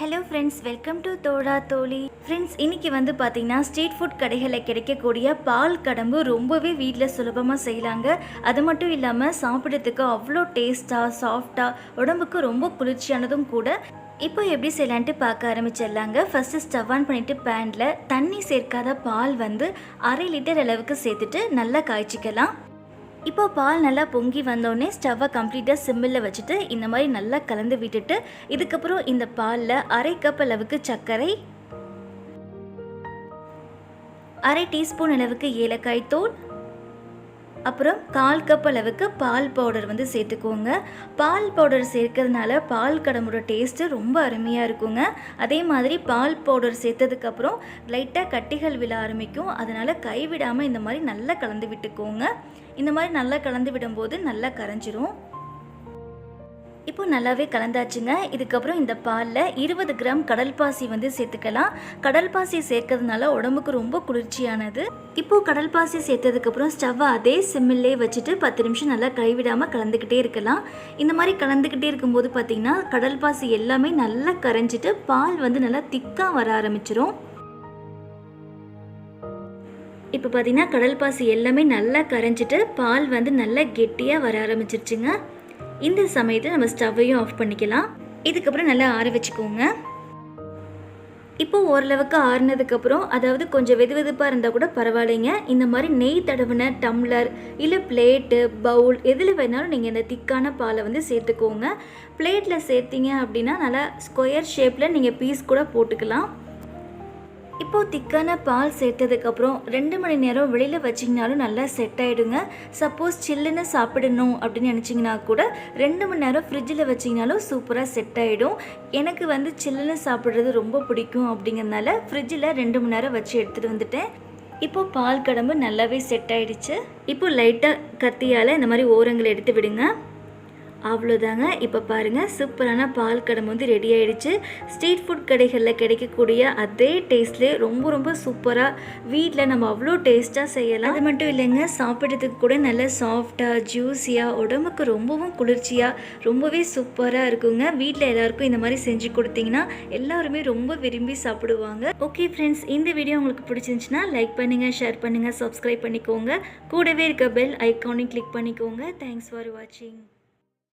Hello friends welcome to Thoda Thozhi friends இன்னைக்கு வந்து பார்த்திங்கன்னா ஸ்ட்ரீட் ஃபுட் கடைகளில் கிடைக்கக்கூடிய பால் கடம்பு ரொம்பவே வீட்டில் சுலபமாக செய்யலாங்க. அது மட்டும் இல்லாமல் சாப்பிட்றதுக்கு அவ்வளோ டேஸ்ட்டாக சாஃப்டாக உடம்புக்கு ரொம்ப குளிர்ச்சியானதும் கூட. இப்போ எப்படி செய்யலான்ட்டு பார்க்க ஆரம்பிச்சிடலாங்க. ஃபஸ்ட்டு ஸ்டவ் ஆன் பண்ணிவிட்டு பேனில் தண்ணி சேர்க்காத பால் வந்து அரை லிட்டர் அளவுக்கு சேர்த்துட்டு நல்லா காய்ச்சிக்கலாம். இப்போ பால் நல்லா பொங்கி வந்தோடனே ஸ்டவ்வை கம்ப்ளீட்டாக சிம்மில் வச்சுட்டு இந்த மாதிரி நல்லா கலந்து விட்டுட்டு இதுக்கப்புறம் இந்த பாலில் அரை கப் அளவுக்கு சர்க்கரை அரை டீஸ்பூன் அளவுக்கு ஏலக்காய் தூள் அப்புறம் கால் கப் அளவுக்கு பால் பவுடர் வந்து சேர்த்துக்கோங்க. பால் பவுடர் சேர்க்கறதுனால பால் கடம்போட டேஸ்ட்டு ரொம்ப அருமையாக இருக்குங்க. அதே மாதிரி பால் பவுடர் சேர்த்ததுக்கப்புறம் லைட்டாக கட்டிகள் விழ ஆரம்பிக்கும். அதனால் கைவிடாமல் இந்த மாதிரி நல்லா கலந்து விட்டுக்கோங்க. இந்த மாதிரி நல்லா கலந்து விடும்போது நல்லா கரைஞ்சிரும். இப்போ நல்லாவே கலந்தாச்சுங்க. இதுக்கப்புறம் இந்த பாலில் இருபது கிராம் கடல் பாசி வந்து சேர்த்துக்கலாம். கடல் பாசி சேர்க்கறதுனால உடம்புக்கு ரொம்ப குளிர்ச்சியானது. இப்போ கடல் பாசி சேர்த்ததுக்கப்புறம் ஸ்டவ்வை அதே சிம்மிலே வச்சுட்டு பத்து நிமிஷம் நல்லா கைவிடாமல் கலந்துக்கிட்டே இருக்கலாம். இந்த மாதிரி கலந்துக்கிட்டே இருக்கும்போது பார்த்திங்கன்னா கடல் பாசி எல்லாமே நல்லா கரைஞ்சிட்டு பால் வந்து நல்லா திக்காக வர ஆரம்பிச்சிரும். இப்போ பார்த்தீங்கன்னா கடல் பாசி எல்லாமே நல்லா கரைஞ்சிட்டு பால் வந்து நல்லா கெட்டியாக வர ஆரம்பிச்சிருச்சுங்க. இந்த சமயத்தில் நம்ம ஸ்டவ்வையும் ஆஃப் பண்ணிக்கலாம். இதுக்கப்புறம் நல்லா ஆற வச்சுக்கோங்க. இப்போ ஓரளவுக்கு ஆறுனதுக்கப்புறம் அதாவது கொஞ்சம் வெது வெதுப்பாக இருந்தால் கூட பரவாயில்லைங்க. இந்த மாதிரி நெய் தடவின டம்ளர் இல்லை பிளேட்டு பவுல் எதில் வேணாலும் நீங்கள் இந்த திக்கான பாலை வந்து சேர்த்துக்கோங்க. பிளேட்டில் சேர்த்தீங்க அப்படின்னா நல்லா ஸ்கொயர் ஷேப்பில் நீங்கள் பீஸ் கூட போட்டுக்கலாம். இப்போது திக்கான பால் சேர்த்ததுக்கப்புறம் ரெண்டு மணி நேரம் வெளியில் வச்சிங்கனாலும் நல்லா செட் ஆகிடுங்க சப்போஸ் சில்லுன்னு சாப்பிடணும் அப்படின்னு நினச்சிங்கன்னா கூட ரெண்டு மணி நேரம் ஃப்ரிட்ஜில் வச்சிங்கனாலும் சூப்பராக செட் ஆகிடும் எனக்கு வந்து சில்லுன்னு சாப்பிட்றது ரொம்ப பிடிக்கும் அப்படிங்கிறதுனால ஃப்ரிட்ஜில் ரெண்டு மணி நேரம் வச்சு எடுத்துகிட்டு வந்துட்டேன். இப்போ பால் கடம்பு நல்லாவே செட் ஆயிடுச்சு. இப்போ லைட்டாக கத்தியால் இந்த மாதிரி ஓரங்களை எடுத்து விடுங்க. அவ்வளோதாங்க. இப்போ பாருங்கள் சூப்பரான பால் கடம்பு வந்து ரெடி ஆயிடுச்சு. ஸ்ட்ரீட் ஃபுட் கடைகளில் கிடைக்கக்கூடிய அதே டேஸ்ட்லேயே ரொம்ப ரொம்ப சூப்பராக வீட்டில் நம்ம அவ்வளோ டேஸ்ட்டாக செய்யலாம். அது மட்டும் இல்லைங்க சாப்பிட்றதுக்கு கூட நல்ல சாஃப்டாக ஜூஸியாக உடம்புக்கு ரொம்பவும் குளிர்ச்சியாக ரொம்பவே சூப்பராக இருக்குங்க. வீட்டில் எல்லாருக்கும் இந்த மாதிரி செஞ்சு கொடுத்தீங்கன்னா எல்லாருமே ரொம்ப விரும்பி சாப்பிடுவாங்க. ஓகே ஃப்ரெண்ட்ஸ் இந்த வீடியோ உங்களுக்கு பிடிச்சிருந்துச்சுன்னா லைக் பண்ணுங்கள் ஷேர் பண்ணுங்கள் சப்ஸ்கிரைப் பண்ணிக்கோங்க. கூடவே இருக்க பெல் ஐக்கானையும் கிளிக் பண்ணிக்கோங்க. தேங்க்ஸ் ஃபார் வாட்சிங்